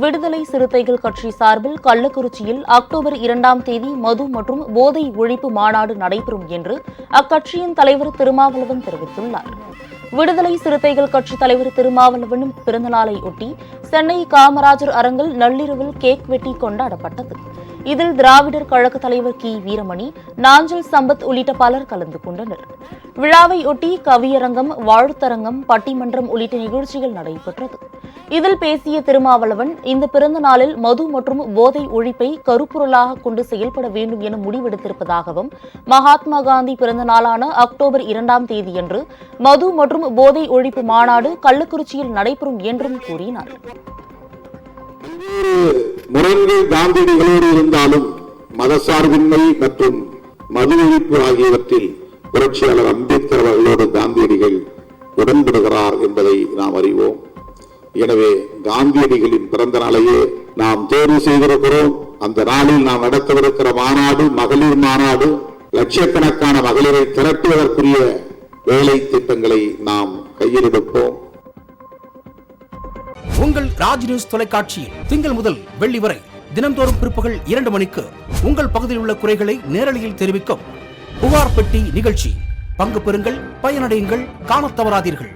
விடுதலை சிறுத்தைகள் கட்சி சார்பில் கள்ளக்குறிச்சியில் அக்டோபர் இரண்டாம் தேதி மது மற்றும் போதை ஒழிப்பு மாநாடு நடைபெறும் என்று அக்கட்சியின் தலைவர் திருமாவளவன் தெரிவித்துள்ளார். விடுதலை சிறுத்தைகள் கட்சி தலைவர் திருமாவளவனும் பிறந்தநாளை ஒட்டி சென்னை காமராஜர் அரங்கில் நள்ளிரவில் கேக் வெட்டி கொண்டாடப்பட்டது. இதில் திராவிடர் கழக தலைவர் கி. வீரமணி நாஞ்சல் சம்பத் உள்ளிட்ட பலர் கலந்து கொண்டனர். விழாவையொட்டி கவியரங்கம் வாழ்த்தரங்கம் பட்டிமன்றம் உள்ளிட்ட நிகழ்ச்சிகள் நடைபெற்றது. இதில் பேசிய திருமாவளவன் இந்த பிறந்த நாளில் மது மற்றும் போதை ஒழிப்பை கருப்பொருளாக கொண்டு செயல்பட வேண்டும் என முடிவெடுத்திருப்பதாகவும் மகாத்மா காந்தி பிறந்த நாளான அக்டோபர் இரண்டாம் தேதியன்று மது மற்றும் போதை ஒழிப்பு மாநாடு கள்ளக்குறிச்சியில் நடைபெறும் என்றும் கூறினார். முரண்கள் காந்தியடிகளோடு இருந்தாலும் மதசார்பின்மை மற்றும் மது ஒழிப்பு ஆகியவற்றில் புரட்சியாளர் அம்பேத்கர் அவர்களோடு காந்தியடிகள் உடன்படுகிறார் என்பதை நாம் அறிவோம். எனவே காந்தியடிகளின் பிறந்த நாளையே நாம் தேர்வு செய்திருக்கிறோம். அந்த நாளில் நாம் நடத்தவிருக்கிற மாநாடு மகளிர் மாநாடு லட்சக்கணக்கான மகளிரை திரட்டுவதற்குரிய வேலை திட்டங்களை நாம் கையில் எடுப்போம். உங்கள் ராஜ் நியூஸ் தொலைக்காட்சியில் திங்கள் முதல் வெள்ளி வரை தினந்தோறும் பிற்பகல் இரண்டு மணிக்கு உங்கள் பகுதியில் உள்ள குறைகளை நேரலையில் தெரிவிக்கும் புகார் பெட்டி நிகழ்ச்சி. பங்கு பெறுங்கள் பயனடையுங்கள் காண தவறாதீர்கள்.